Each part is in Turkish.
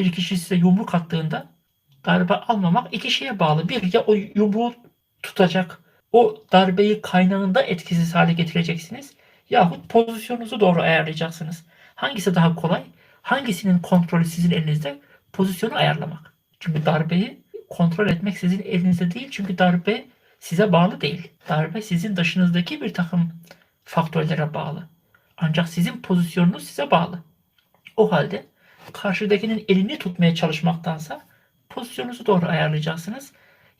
bir kişi size yumruk attığında darbe almamak iki şeye bağlı. Bir ya o yumruğu tutacak, o darbeyi kaynağında etkisiz hale getireceksiniz. Yahut pozisyonunuzu doğru ayarlayacaksınız. Hangisi daha kolay? Hangisinin kontrolü sizin elinizde? Pozisyonu ayarlamak. Çünkü darbeyi kontrol etmek sizin elinizde değil. Çünkü darbe size bağlı değil. Darbe sizin dışınızdaki bir takım faktörlere bağlı. Ancak sizin pozisyonunuz size bağlı. O halde karşıdakinin elini tutmaya çalışmaktansa pozisyonunuzu doğru ayarlayacaksınız.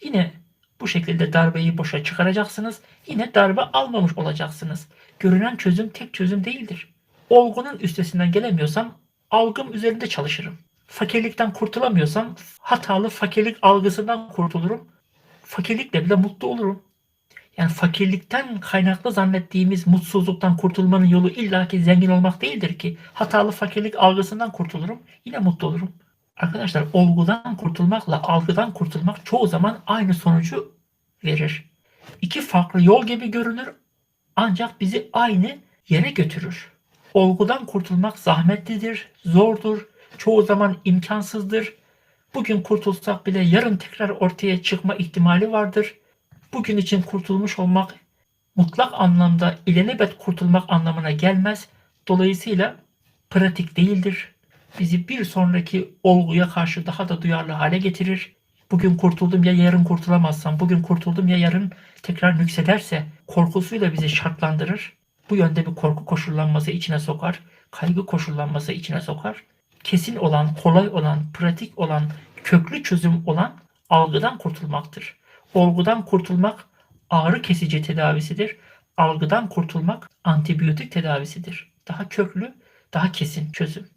Yine bu şekilde darbeyi boşa çıkaracaksınız. Yine darbe almamış olacaksınız. Görünen çözüm tek çözüm değildir. Olgunun üstesinden gelemiyorsam algım üzerinde çalışırım. Fakirlikten kurtulamıyorsam hatalı fakirlik algısından kurtulurum. Fakirlikle bile mutlu olurum. Yani fakirlikten kaynaklı zannettiğimiz mutsuzluktan kurtulmanın yolu illaki zengin olmak değildir ki. Hatalı fakirlik algısından kurtulurum. Yine mutlu olurum. Arkadaşlar olgudan kurtulmakla algıdan kurtulmak çoğu zaman aynı sonucu verir. İki farklı yol gibi görünür ancak bizi aynı yere götürür. Olgudan kurtulmak zahmetlidir, zordur, çoğu zaman imkansızdır. Bugün kurtulsak bile yarın tekrar ortaya çıkma ihtimali vardır. Bugün için kurtulmuş olmak mutlak anlamda ilelebet kurtulmak anlamına gelmez. Dolayısıyla pratik değildir. Bizi bir sonraki olguya karşı daha da duyarlı hale getirir. Bugün kurtuldum ya yarın kurtulamazsam, bugün kurtuldum ya yarın tekrar nüksederse korkusuyla bizi şartlandırır. Bu yönde bir korku koşullanması içine sokar, kaygı koşullanması içine sokar. Kesin olan, kolay olan, pratik olan, köklü çözüm olan algıdan kurtulmaktır. Olgudan kurtulmak ağrı kesici tedavisidir. Algıdan kurtulmak antibiyotik tedavisidir. Daha köklü, daha kesin çözüm.